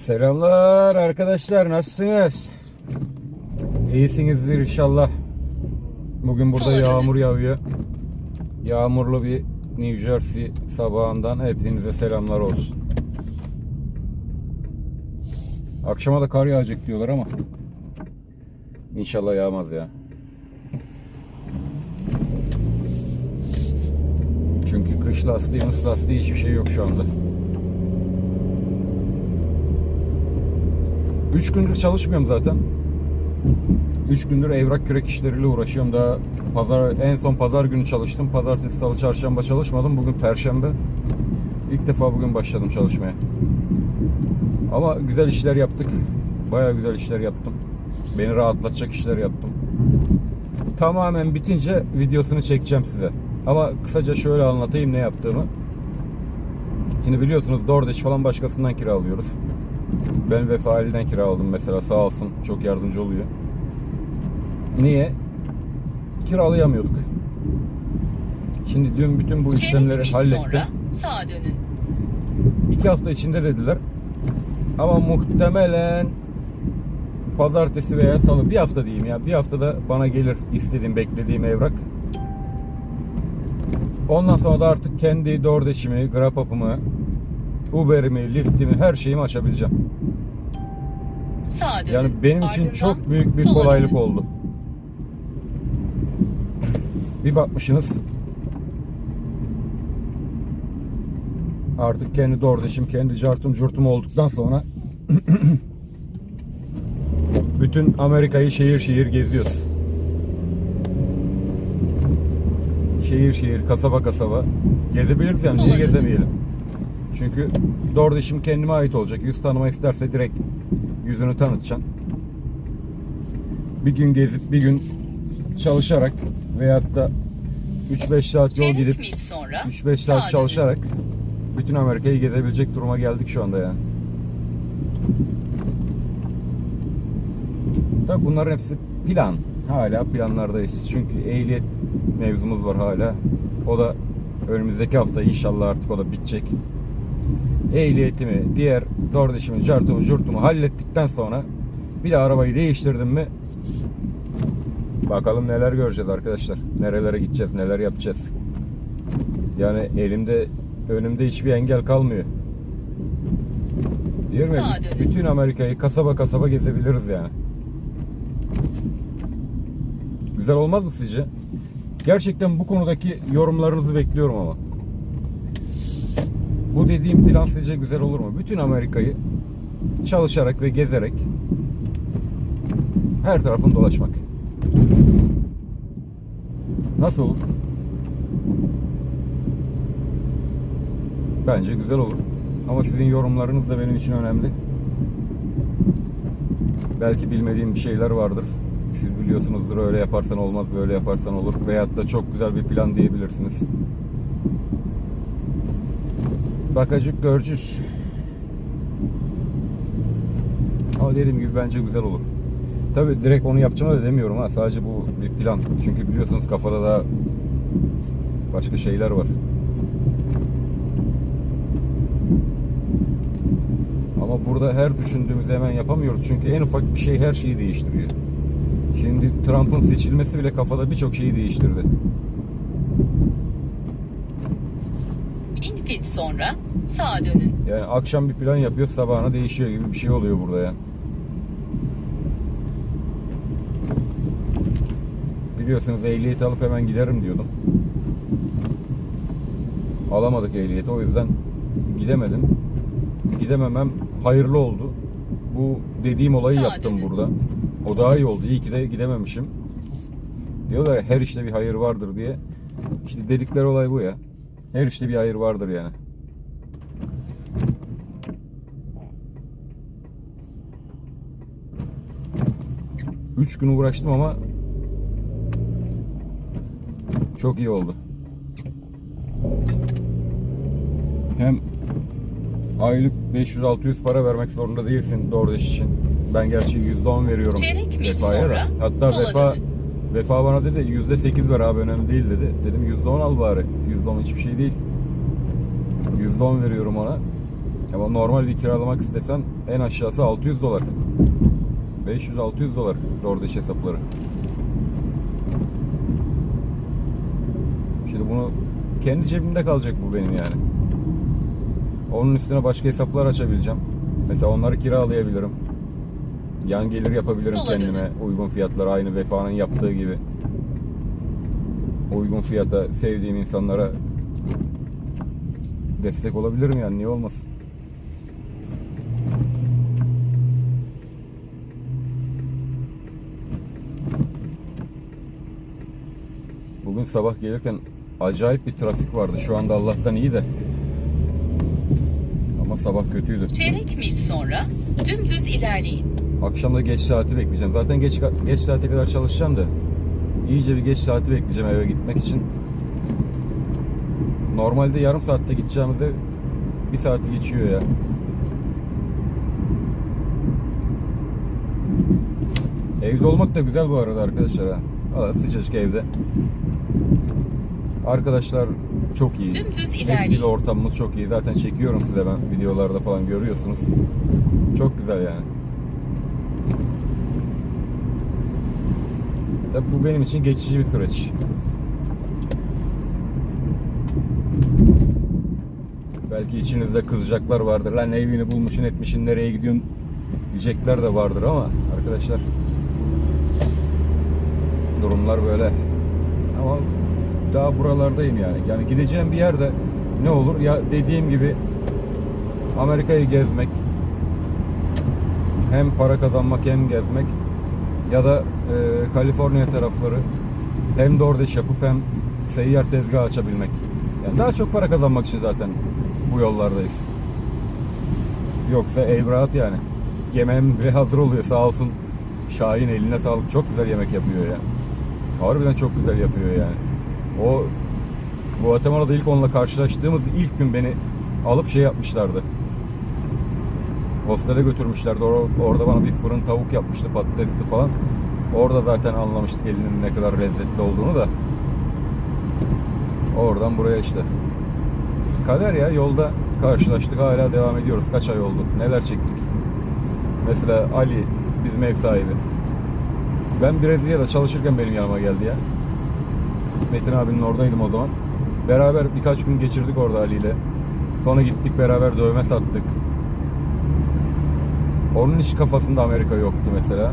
Selamlar arkadaşlar nasılsınız? İyisinizdir inşallah. Bugün burada yağmur yağıyor. Yağmurlu bir New Jersey sabahından hepinize selamlar olsun. Akşama da kar yağacak diyorlar ama inşallah yağmaz ya. Çünkü kış lastiği, mıs lastiği hiçbir şey yok şu anda. 3 gündür çalışmıyorum zaten. 3 gündür evrak kürek işleriyle uğraşıyorum. Daha pazar en son pazar günü çalıştım. Pazartesi, salı, çarşamba çalışmadım. Bugün perşembe. İlk defa bugün başladım çalışmaya. Ama güzel işler yaptık. Bayağı güzel işler yaptım. Beni rahatlatacak işler yaptım. Tamamen bitince videosunu çekeceğim size. Ama kısaca şöyle anlatayım ne yaptığımı. Şimdi biliyorsunuz DoorDash falan başkasından kiralıyoruz. Ben Vefali'den kiraladım mesela sağ olsun çok yardımcı oluyor. Niye? Kiralayamıyorduk. Şimdi dün bütün bu işlemleri hallettim. sağa dönün. İki hafta içinde dediler. Ama muhtemelen pazartesi veya salı bir hafta diyeyim ya. Bir haftada bana gelir istediğim, beklediğim evrak. Ondan sonra da artık kendi DoorDash'imi, GrabUp'ımı, Uber'imi, Lyft'imi her şeyimi açabileceğim. Sağa dönün. Yani benim için Ardından çok büyük bir sola kolaylık dönün. oldu. Bir bakmışsınız artık kendi DoorDash'im, kendi cartım curtum olduktan sonra bütün Amerika'yı şehir şehir geziyoruz. Şehir şehir, kasaba kasaba gezebiliriz yani niye gezemeyelim? Çünkü DoorDash'im kendime ait olacak. Yüz tanıma isterse direkt yüzünü tanıtacaksın. Bir gün gezip bir gün çalışarak veyahut da 3-5 saat yol gidip mil sonra 3-5 sağa saat çalışarak bütün Amerika'yı gezebilecek duruma geldik şu anda yani. Tabi bunların hepsi plan. Hala planlardayız. Çünkü ehliyet mevzumuz var hala. O da önümüzdeki hafta inşallah artık o da bitecek. Ehliyetimi, diğer dördüşümü, cartımı, jurtumu hallettikten sonra bir de arabayı değiştirdim mi bakalım neler göreceğiz arkadaşlar. Nerelere gideceğiz, neler yapacağız. Yani elimde, önümde hiçbir engel kalmıyor. Sağa dönün. bütün Amerika'yı kasaba kasaba gezebiliriz yani. Güzel olmaz mı sizce? Gerçekten bu konudaki yorumlarınızı bekliyorum ama. Bu dediğim plan sizce güzel olur mu? Bütün Amerika'yı çalışarak ve gezerek her tarafını dolaşmak. Nasıl olur? Bence güzel olur. Ama sizin yorumlarınız da benim için önemli. Belki bilmediğim bir şeyler vardır. Siz biliyorsunuzdur öyle yaparsan olmaz, böyle yaparsan olur. Veyahut da çok güzel bir plan diyebilirsiniz. Bakacık görcüz. Ama dediğim gibi bence güzel olur. Tabi direkt onu yapacağım da demiyorum ha. Sadece bu bir plan. Çünkü biliyorsunuz kafada da başka şeyler var. Ama burada her düşündüğümüzü hemen yapamıyoruz. Çünkü en ufak bir şey her şeyi değiştiriyor. Şimdi Trump'ın seçilmesi bile kafada birçok şeyi değiştirdi. Fit sonra sağa dönün. Yani akşam bir plan yapıyor, sabahına değişiyor gibi bir şey oluyor burada ya. Biliyorsunuz ehliyeti alıp hemen giderim diyordum. Alamadık ehliyeti o yüzden gidemedim. Gidememem hayırlı oldu. Bu dediğim olayı Sağa yaptım dönün. burada. O daha iyi oldu. İyi ki de gidememişim. Diyorlar ya her işte bir hayır vardır diye. İşte dedikleri olay bu ya. Her işte bir hayır vardır yani. Üç gün uğraştım ama çok iyi oldu. Hem aylık 500-600 para vermek zorunda değilsin DoorDash için. Ben gerçi %10 veriyorum Vefa'ya da. Hatta Vefa dönün. Vefa bana dedi %8 ver abi önemli değil dedi. Dedim %10 al bari. %10 hiçbir şey değil. %10 veriyorum ona. Ama normal bir kiralamak istesen en aşağısı 600 dolar. 500-600 dolar DoorDash hesapları. Şimdi bunu kendi cebimde kalacak bu benim yani. Onun üstüne başka hesaplar açabileceğim. Mesela onları kiralayabilirim. Yan gelir yapabilirim Sola kendime. Uygun fiyatlara aynı Vefa'nın yaptığı gibi. Uygun fiyata sevdiğim insanlara destek olabilirim yani niye olmasın. Bugün sabah gelirken acayip bir trafik vardı. Şu anda Allah'tan iyi de. Ama sabah kötüydü. Çeyrek mil sonra dümdüz ilerleyin. Akşam da geç saati bekleyeceğim. Zaten geç geç saate kadar çalışacağım da iyice bir geç saati bekleyeceğim eve gitmek için. Normalde yarım saatte gideceğimizde bir saati geçiyor ya. Evde olmak da güzel bu arada arkadaşlar ha. Valla sıcacık evde. Arkadaşlar çok iyi. Dümdüz Hepsiyle ilerleyin. ortamımız çok iyi. Zaten çekiyorum size ben videolarda falan görüyorsunuz. Çok güzel yani. Tabi bu benim için geçici bir süreç. Belki içinizde kızacaklar vardır. Lan evini bulmuşsun etmişsin nereye gidiyorsun diyecekler de vardır ama arkadaşlar durumlar böyle. Ama daha buralardayım yani. Yani gideceğim bir yerde ne olur ya dediğim gibi Amerika'yı gezmek hem para kazanmak hem gezmek ya da e, Kaliforniya tarafları hem DoorDash yapıp hem seyyar tezgah açabilmek. Yani daha çok para kazanmak için zaten bu yollardayız. Yoksa ev rahat yani. Yemeğim bile hazır oluyor sağ olsun. Şahin eline sağlık. Çok güzel yemek yapıyor ya. Harbiden çok güzel yapıyor yani. O Guatemala'da ilk onunla karşılaştığımız ilk gün beni alıp şey yapmışlardı. Hostele götürmüşlerdi. Or- Orada bana bir fırın tavuk yapmıştı patatesli falan. Orada zaten anlamıştık elinin ne kadar lezzetli olduğunu da. Oradan buraya işte. Kader ya yolda karşılaştık hala devam ediyoruz. Kaç ay oldu? Neler çektik? Mesela Ali bizim ev sahibi. Ben Brezilya'da çalışırken benim yanıma geldi ya. Metin abinin oradaydım o zaman. Beraber birkaç gün geçirdik orada Ali ile. Sonra gittik beraber dövme sattık. Onun iş kafasında Amerika yoktu mesela.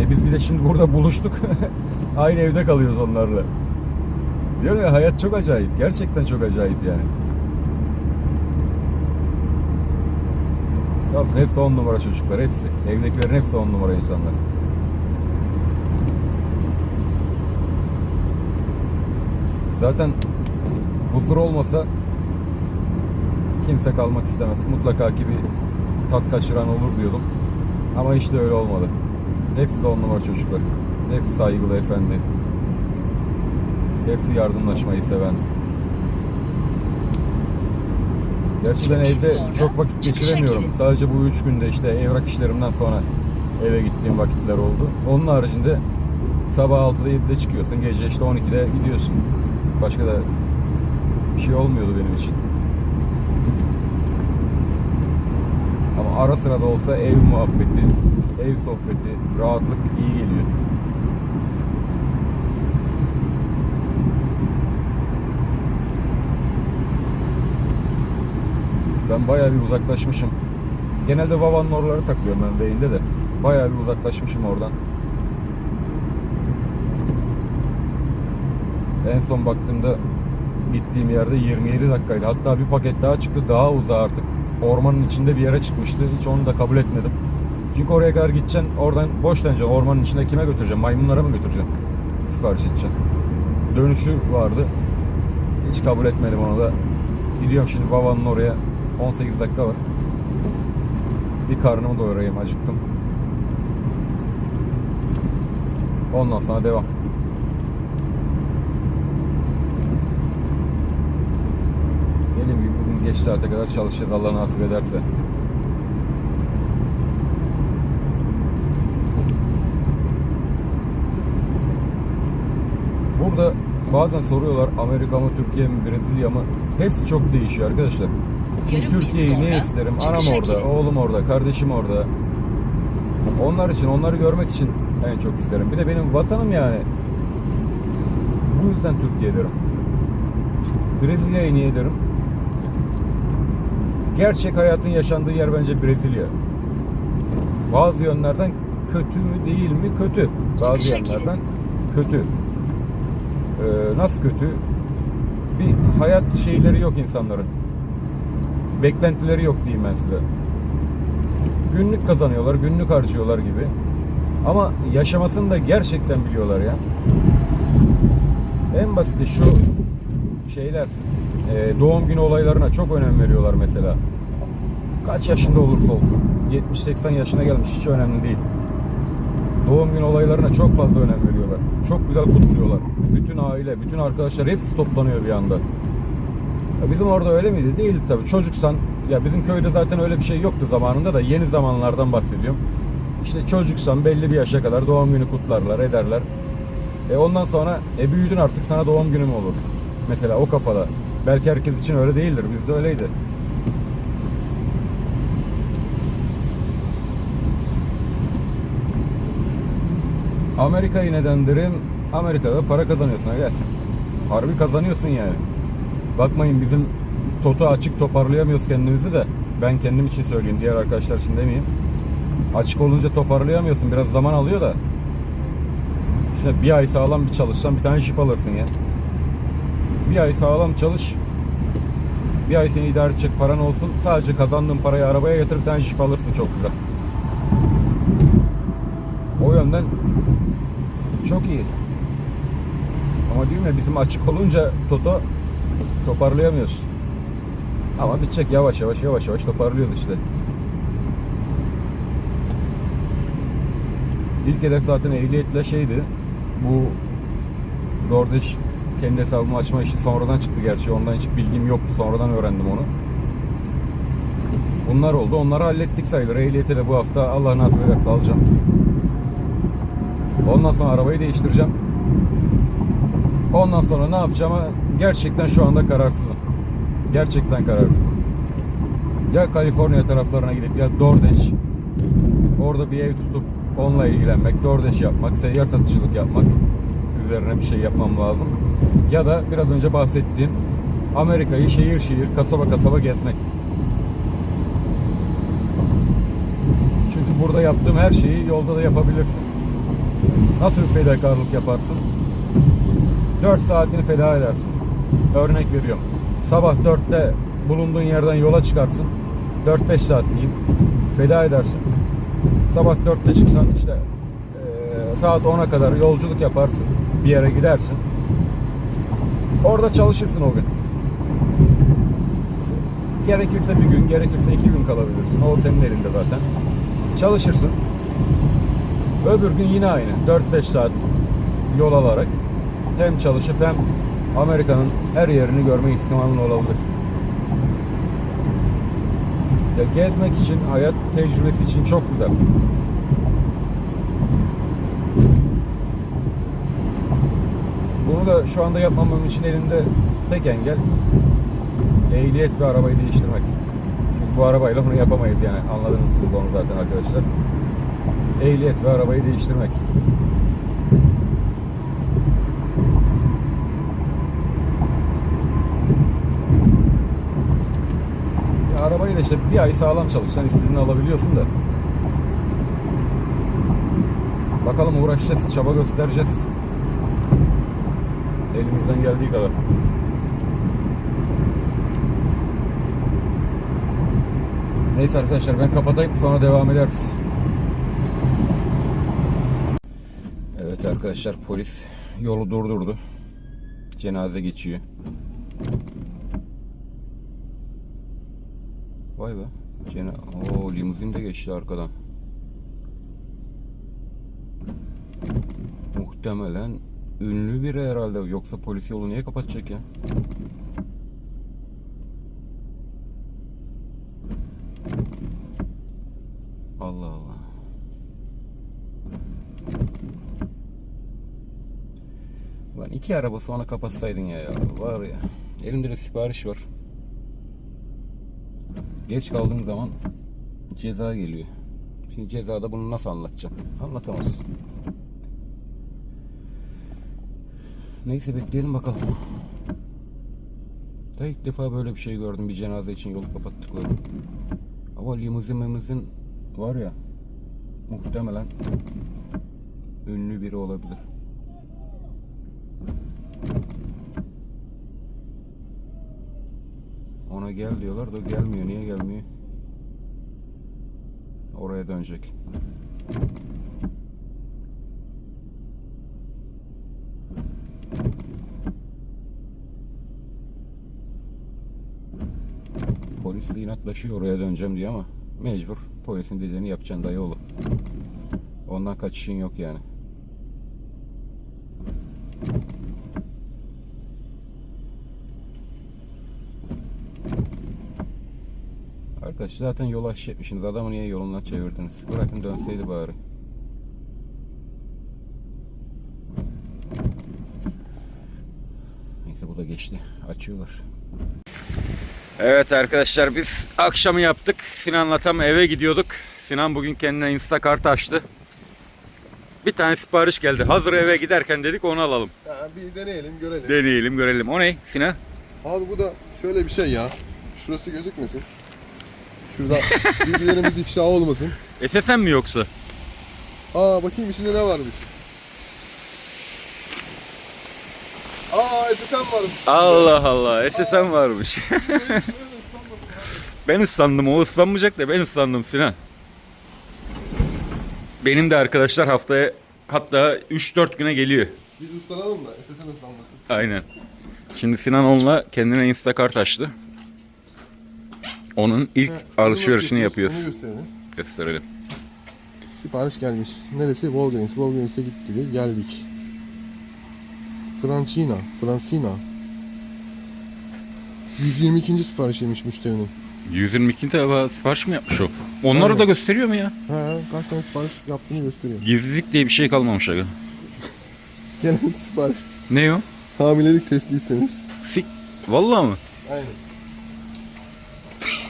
E biz bir de şimdi burada buluştuk. Aynı evde kalıyoruz onlarla. Diyorum ya hayat çok acayip. Gerçekten çok acayip yani. Sağ olsun hepsi on numara çocuklar. Hepsi. Evdekilerin hepsi on numara insanlar. Zaten huzur olmasa kimse kalmak istemez. Mutlaka ki bir tat kaçıran olur diyordum. Ama işte öyle olmadı. Hepsi de on numara çocuklar. Hepsi saygılı efendi. Hepsi yardımlaşmayı seven. Gerçi ben evde çok vakit geçiremiyorum. Sadece bu üç günde işte evrak işlerimden sonra eve gittiğim vakitler oldu. Onun haricinde sabah 6'da 7'de çıkıyorsun. Gece işte 12'de gidiyorsun. Başka da bir şey olmuyordu benim için. Ama ara sıra da olsa ev muhabbeti, ev sohbeti, rahatlık iyi geliyor. Ben bayağı bir uzaklaşmışım. Genelde Vava'nın oraları takılıyorum ben beyinde de. Bayağı bir uzaklaşmışım oradan. En son baktığımda gittiğim yerde 27 dakikaydı. Hatta bir paket daha çıktı. Daha uzağa artık. Ormanın içinde bir yere çıkmıştı. Hiç onu da kabul etmedim. Çünkü oraya kadar gideceksin. Oradan boş döneceksin. Ormanın içinde kime götüreceğim? Maymunlara mı götüreceğim? Sipariş edeceğim. Dönüşü vardı. Hiç kabul etmedim onu da. Gidiyorum şimdi Vava'nın oraya. 18 dakika var. Bir karnımı doyurayım. Acıktım. Ondan sonra devam. Dediğim gibi bugün geç saate kadar çalışacağız Allah nasip ederse. Burada bazen soruyorlar Amerika mı Türkiye mi Brezilya mı? Hepsi çok değişiyor arkadaşlar. Şimdi Türkiye'yi ne isterim? Anam orada, oğlum orada, kardeşim orada. Onlar için, onları görmek için en çok isterim. Bir de benim vatanım yani. Bu yüzden Türkiye derim. Brezilya'yı niye derim? Gerçek hayatın yaşandığı yer bence Brezilya. Bazı yönlerden kötü mü değil mi? Kötü. Bazı yönlerden kötü. Ee, nasıl kötü? Bir hayat şeyleri yok insanların. Beklentileri yok diyeyim ben size. Günlük kazanıyorlar, günlük harcıyorlar gibi. Ama yaşamasını da gerçekten biliyorlar ya. En basiti şu şeyler e, doğum günü olaylarına çok önem veriyorlar mesela. Kaç yaşında olursa olsun. 70-80 yaşına gelmiş hiç önemli değil. Doğum günü olaylarına çok fazla önem veriyorlar. Çok güzel kutluyorlar. Bütün aile, bütün arkadaşlar hepsi toplanıyor bir anda. Ya bizim orada öyle miydi? Değildi tabii. Çocuksan ya bizim köyde zaten öyle bir şey yoktu zamanında da yeni zamanlardan bahsediyorum. İşte çocuksan belli bir yaşa kadar doğum günü kutlarlar, ederler. E ondan sonra e büyüdün artık sana doğum günü mü olur? Mesela o kafada. Belki herkes için öyle değildir. Bizde öyleydi. Amerika'yı neden derim? Amerika'da para kazanıyorsun. Gel. Harbi kazanıyorsun yani. Bakmayın bizim Toto açık toparlayamıyoruz kendimizi de. Ben kendim için söyleyeyim. Diğer arkadaşlar için demeyeyim. Açık olunca toparlayamıyorsun. Biraz zaman alıyor da. İşte bir ay sağlam bir çalışsan bir tane jip alırsın ya. Bir ay sağlam çalış. Bir ay seni idare edecek paran olsun. Sadece kazandığın parayı arabaya yatır bir tane jip alırsın çok güzel. O yönden çok iyi. Ama diyorum ya bizim açık olunca Toto toparlayamıyoruz. Ama bitecek yavaş yavaş yavaş yavaş toparlıyoruz işte. İlk hedef zaten ehliyetle şeydi. Bu DoorDash kendi hesabımı açma işi sonradan çıktı gerçi. Ondan hiç bilgim yoktu. Sonradan öğrendim onu. Bunlar oldu. Onları hallettik sayılır. Ehliyeti de bu hafta Allah nasip ederse alacağım. Ondan sonra arabayı değiştireceğim. Ondan sonra ne yapacağımı gerçekten şu anda kararsızım. Gerçekten kararsızım. Ya Kaliforniya taraflarına gidip ya DoorDash orada bir ev tutup onunla ilgilenmek, DoorDash yapmak, seyyar satıcılık yapmak üzerine bir şey yapmam lazım. Ya da biraz önce bahsettiğim Amerika'yı şehir şehir, kasaba kasaba gezmek. Çünkü burada yaptığım her şeyi yolda da yapabilirsin. Nasıl bir fedakarlık yaparsın? 4 saatini feda edersin. Örnek veriyorum. Sabah 4'te bulunduğun yerden yola çıkarsın. 4-5 saat diyeyim. Feda edersin. Sabah 4'te çıksan işte saat 10'a kadar yolculuk yaparsın. Bir yere gidersin. Orada çalışırsın o gün. Gerekirse bir gün, gerekirse iki gün kalabilirsin. O senin elinde zaten. Çalışırsın. Öbür gün yine aynı. 4-5 saat yol alarak hem çalışıp hem Amerika'nın her yerini görme ihtimalin olabilir. Ya gezmek için, hayat tecrübesi için çok güzel. Bunu da şu anda yapmamam için elimde tek engel ehliyet ve arabayı değiştirmek. Çünkü bu arabayla bunu yapamayız yani. Anladınız siz onu zaten arkadaşlar. Ehliyet ve arabayı değiştirmek. Ya arabayı da işte bir ay sağlam çalışsan istediğini alabiliyorsun da. Bakalım uğraşacağız, çaba göstereceğiz. Elimizden geldiği kadar. Neyse arkadaşlar ben kapatayım sonra devam ederiz. Evet arkadaşlar polis yolu durdurdu. Cenaze geçiyor. Vay be. Cena Oo, limuzin de geçti arkadan. Muhtemelen ünlü biri herhalde. Yoksa polis yolu niye kapatacak ya? Allah Allah. Lan iki araba sonra kapatsaydın ya, ya. Var ya. Elimde de sipariş var. Geç kaldığın zaman ceza geliyor. Şimdi cezada bunu nasıl anlatacaksın? Anlatamazsın. Neyse bekleyelim bakalım. Da ilk defa böyle bir şey gördüm bir cenaze için yolu kapattıkları. Ama limuzin mimuzin var ya muhtemelen ünlü biri olabilir. Ona gel diyorlar da gelmiyor. Niye gelmiyor? Oraya dönecek. De inatlaşıyor oraya döneceğim diye ama mecbur polisin dediğini yapacaksın dayı oğlum. Ondan kaçışın yok yani. Arkadaş zaten yol aşacakmışsınız. Adamı niye yolundan çevirdiniz? Bırakın dönseydi bari. Neyse bu da geçti. Açıyorlar. Evet arkadaşlar biz akşamı yaptık. Sinan'la tam eve gidiyorduk. Sinan bugün kendine Instacart açtı. Bir tane sipariş geldi. Hazır eve giderken dedik onu alalım. Ya bir deneyelim görelim. Deneyelim görelim. O ne Sinan? Abi bu da şöyle bir şey ya. Şurası gözükmesin. Şurada bilgilerimiz ifşa olmasın. SSM mi yoksa? Aa bakayım içinde ne varmış. SSM varmış. Allah Allah SSM varmış. ben ıslandım o ıslanmayacak da ben ıslandım Sinan. Benim de arkadaşlar haftaya hatta 3-4 güne geliyor. Biz ıslanalım da SSM ıslanmasın. Aynen. Şimdi Sinan onunla kendine Instacart açtı. Onun ilk Ha, alışverişini yapıyoruz. Onu. Gösterelim. Sipariş gelmiş. Neresi? Walgreens. Walgreens'e gittik. Geldik. Francina. Francina. 122. siparişiymiş müşterinin. 122 tane sipariş mi yapmış o? Onları Aynen. da gösteriyor mu ya? Ha, kaç tane sipariş yaptığını gösteriyor. Gizlilik diye bir şey kalmamış aga. Gelen sipariş. Ne o? Hamilelik testi istemiş. Sik. Vallahi mı? Aynen.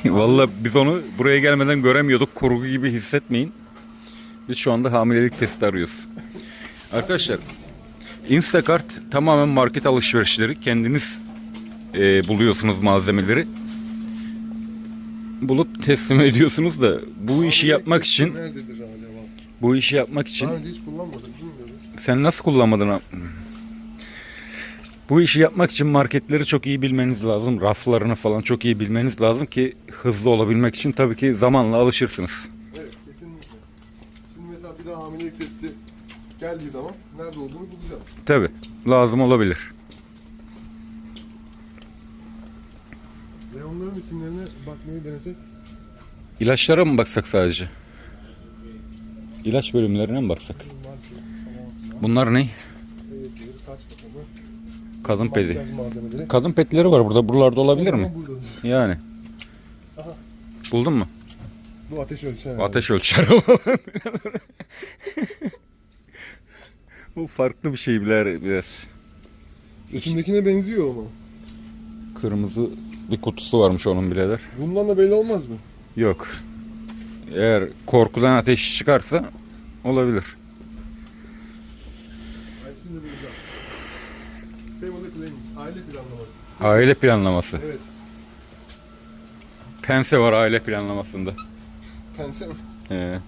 Vallahi biz onu buraya gelmeden göremiyorduk. Kurgu gibi hissetmeyin. Biz şu anda hamilelik testi arıyoruz. Arkadaşlar Instacart tamamen market alışverişleri. Kendiniz e, buluyorsunuz malzemeleri. Bulup teslim ediyorsunuz da bu işi yapmak için Nerededir acaba? bu işi yapmak için Daha önce hiç kullanmadım bilmiyorum. sen nasıl kullanmadın? Bu işi yapmak için marketleri çok iyi bilmeniz lazım. Raflarını falan çok iyi bilmeniz lazım ki hızlı olabilmek için tabii ki zamanla alışırsınız. Evet kesinlikle. Şimdi mesela bir daha hamilelik testi geldiği zaman nerede olduğunu bulacağım. Tabii lazım olabilir. Ve onların isimlerine bakmayı denesek İlaçlara mı baksak sadece? İlaç bölümlerine mi baksak? bunlar ne? Kadın pedi. Kadın petleri var burada. Buralarda olabilir mi? Yani. Buldun mu? Bu ateş ölçer. Ateş ölçer. Bu farklı bir şey biler biraz. Üstündekine benziyor ama. Kırmızı bir kutusu varmış onun birader. Bundan da belli olmaz mı? Yok. Eğer korkudan ateş çıkarsa olabilir. Aile planlaması. Aile planlaması. Evet. Pense var aile planlamasında. Pense mi? Ee.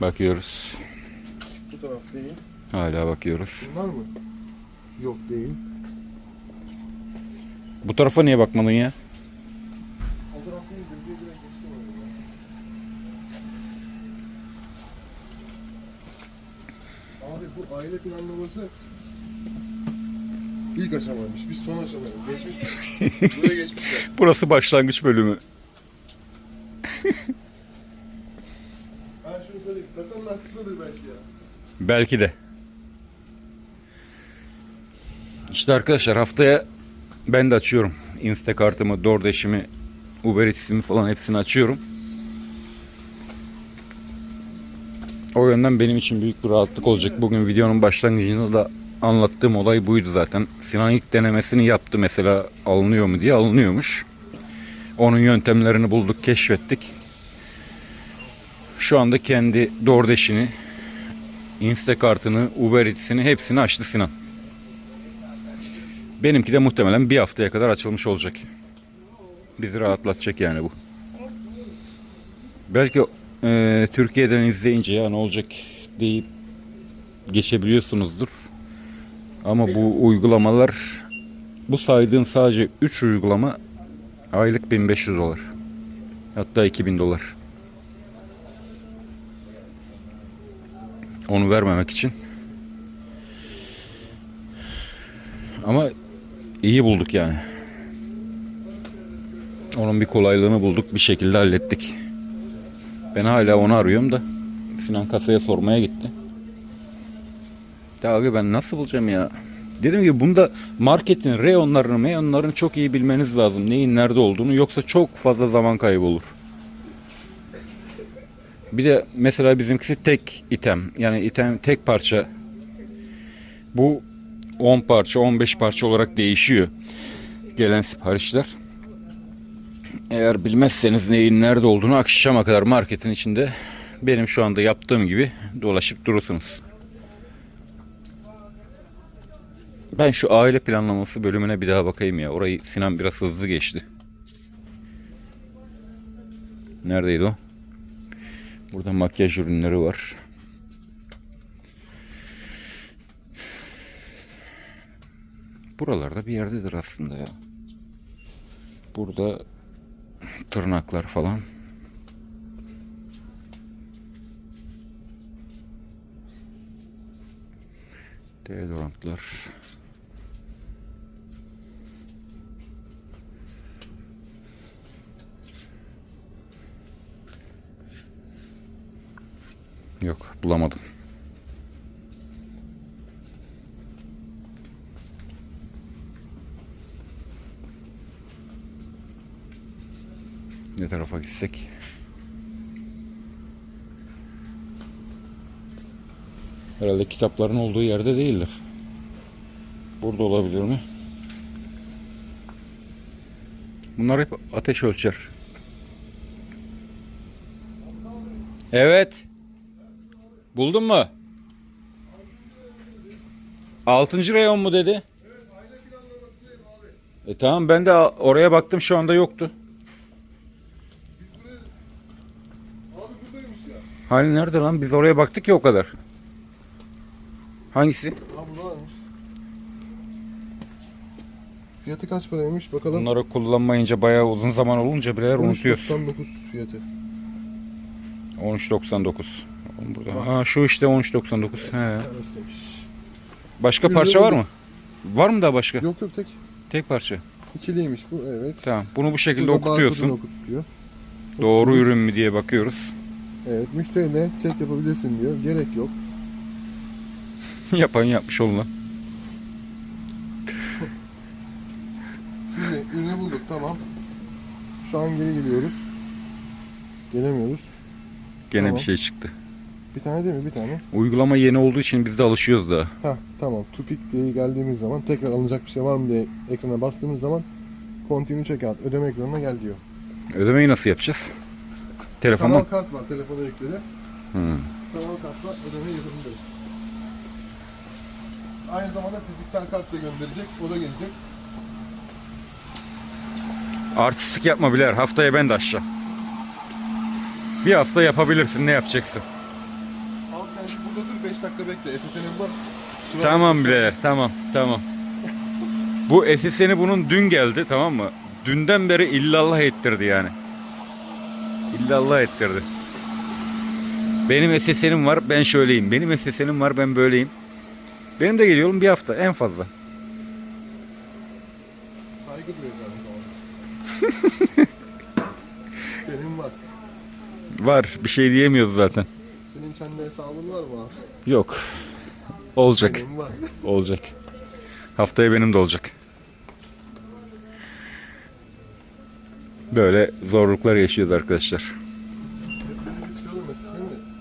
Bakıyoruz. Bu taraf değil. Hala bakıyoruz. Bunlar mı? Yok değil. Bu tarafa niye bakmadın ya? O taraf değil. Bölgeye direkt geçtim oraya. Abi bu aile planlaması ilk aşamaymış. Biz son aşamayız. Geçmiş. Buraya geçmişler. Burası başlangıç bölümü. Belki ya. Belki de. İşte arkadaşlar haftaya ben de açıyorum. Instacart'ımı, DoorDash'imi, Uber Eats'imi falan hepsini açıyorum. O yönden benim için büyük bir rahatlık olacak. Bugün videonun başlangıcında da anlattığım olay buydu zaten. Sinan ilk denemesini yaptı mesela alınıyor mu diye alınıyormuş. Onun yöntemlerini bulduk, keşfettik. Şu anda kendi DoorDash'ini, Instacart'ını, Uber Eats'ini hepsini açtı Sinan. Benimki de muhtemelen bir haftaya kadar açılmış olacak. Bizi rahatlatacak yani bu. Belki e, Türkiye'den izleyince ya ne olacak deyip geçebiliyorsunuzdur. Ama bu uygulamalar bu saydığım sadece 3 uygulama aylık 1500 dolar. Hatta 2000 dolar. Onu vermemek için. Ama iyi bulduk yani. Onun bir kolaylığını bulduk, bir şekilde hallettik. Ben hala onu arıyorum da Sinan kasaya sormaya gitti. Ya abi ben nasıl bulacağım ya? Dedim ki bunda marketin reyonlarını meyonlarını çok iyi bilmeniz lazım. Neyin nerede olduğunu yoksa çok fazla zaman kaybı olur. Bir de mesela bizimkisi tek item. Yani item tek parça. Bu 10 parça 15 parça olarak değişiyor. Gelen siparişler. Eğer bilmezseniz neyin nerede olduğunu akşama kadar marketin içinde benim şu anda yaptığım gibi dolaşıp durursunuz. Ben şu aile planlaması bölümüne bir daha bakayım ya. Orayı Sinan biraz hızlı geçti. Neredeydi o? Burada makyaj ürünleri var. Buralarda bir yerdedir aslında ya. Burada tırnaklar falan. Deodorantlar. Yok bulamadım. Ne tarafa gitsek? Herhalde kitapların olduğu yerde değildir. Burada olabilir mi? Bunlar hep ateş ölçer. Evet. Buldun mu? Altıncı reyon mu dedi? E tamam ben de oraya baktım şu anda yoktu. Hani nerede lan? Biz oraya baktık ya o kadar. Hangisi? Ha burada varmış. Fiyatı kaç paraymış bakalım. Bunları kullanmayınca bayağı uzun zaman olunca bile unutuyorsun. 13.99 fiyatı. 13.99. Burada. Ha şu işte 13.99. He. Başka Bir parça var mı? Var mı daha başka? Yok yok tek. Tek parça. İkiliymiş bu evet. Tamam. Bunu bu şekilde Burada barkodunu okutuyorsun. okutuyor. Doğru ürün mü diye bakıyoruz. Evet müşterine çek yapabilirsin diyor. Gerek yok. Yapan yapmış olma. Şimdi ürünü bulduk tamam. Şu an geri geliyoruz. Gelemiyoruz. Gene Tamam. bir şey çıktı. Bir tane değil mi? Bir tane. Uygulama yeni olduğu için biz de alışıyoruz daha. Heh tamam. Tupik diye geldiğimiz zaman tekrar alınacak bir şey var mı diye ekrana bastığımız zaman Continue checkout ödeme ekranına gel diyor. Ödemeyi nasıl yapacağız? Telefondan. Sanal kart var telefona yükledi. Hmm. Sanal kartla ödemeyi yapabiliriz. Aynı zamanda fiziksel kart da gönderecek. O da gelecek. Artistik yapma biler. Haftaya ben de aşağı. Bir hafta yapabilirsin. Ne yapacaksın? Abi burada dur 5 dakika bekle. SSN'im var. Sıra Tamam birader. Tamam. Tamam. Bu SSN'i bunun dün geldi. Tamam mı? Dünden beri illallah ettirdi yani. İllallah ettirdi. Benim SSN'im var. Ben şöyleyim. Benim SSN'im var. Ben böyleyim. Benim de geliyor oğlum bir hafta en fazla. Saygı duyuyor zaten. Senin var. Var. Bir şey diyemiyoruz zaten. Kendi hesabın var mı abi? Yok. Olacak. Olacak. Haftaya benim de olacak. Böyle zorluklar yaşıyoruz arkadaşlar.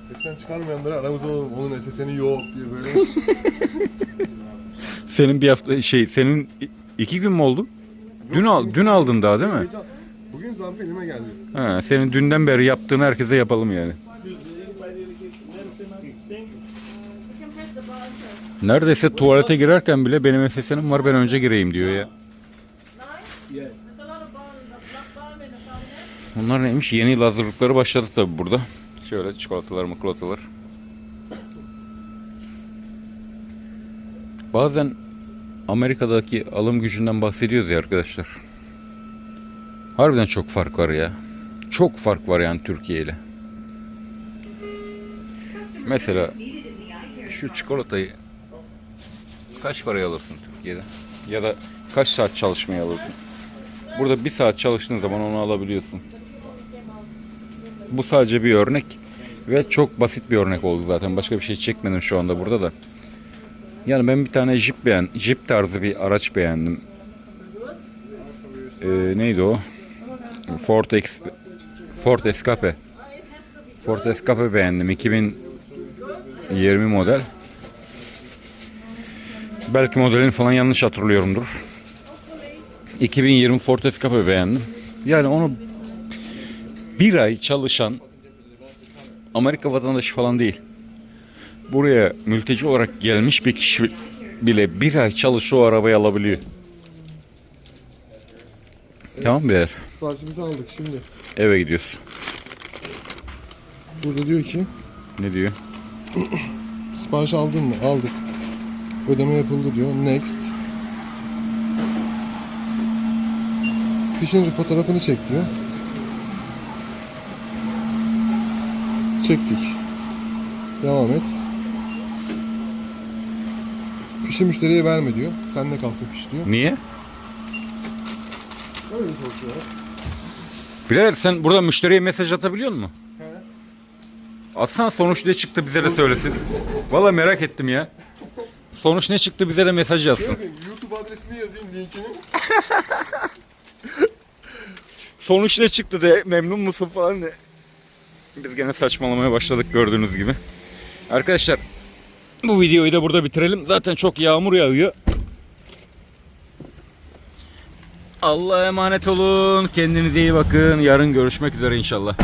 Mi? SSN çıkarmayanları aramızda olalım. Onun SSN'i yok diye böyle. Senin bir hafta şey senin iki gün mü oldu? Dün al dün aldın daha değil mi? Bugün zarf elime geldi. Ha, senin dünden beri yaptığını herkese yapalım yani. Neredeyse tuvalete girerken bile benim SS'im var ben önce gireyim diyor ya. Bunlar neymiş? Yeni yıl hazırlıkları başladı tabi burada. Şöyle çikolatalar makulatalar. Bazen Amerika'daki alım gücünden bahsediyoruz ya arkadaşlar. Harbiden çok fark var ya. Çok fark var yani Türkiye ile. Mesela şu çikolatayı kaç paraya alırsın Türkiye'de? Ya da kaç saat çalışmaya alırsın? Burada bir saat çalıştığın zaman onu alabiliyorsun. Bu sadece bir örnek ve çok basit bir örnek oldu zaten. Başka bir şey çekmedim şu anda burada da. Yani ben bir tane Jeep beğen, Jeep tarzı bir araç beğendim. Ee, neydi o? Ford Ex Ford Escape. Ford Escape beğendim. 2020 model. Belki modelini falan yanlış hatırlıyorumdur. 2020 Ford Escape beğendim. Yani onu bir ay çalışan Amerika vatandaşı falan değil. Buraya mülteci olarak gelmiş bir kişi bile bir ay çalışıyor o arabayı alabiliyor. Tamam beyler. Siparişimizi aldık şimdi. Eve gidiyoruz. Burada diyor ki Ne diyor? sipariş aldın mı? Aldık. Ödeme yapıldı diyor. Next. Fişin fotoğrafını çek diyor. Çektik. Devam et. Fişi müşteriye verme diyor. Sende kalsın fiş diyor. Niye? Öyle çalışıyor. Birader sen burada müşteriye mesaj atabiliyor musun? Atsan sonuç ne çıktı bize de söylesin. Valla merak ettim ya. Sonuç ne çıktı bize de mesaj yazsın. Yapayım, YouTube adresini yazayım linkini. Sonuç ne çıktı de memnun musun falan de. Biz gene saçmalamaya başladık gördüğünüz gibi. Arkadaşlar bu videoyu da burada bitirelim. Zaten çok yağmur yağıyor. Allah'a emanet olun. Kendinize iyi bakın. Yarın görüşmek üzere inşallah.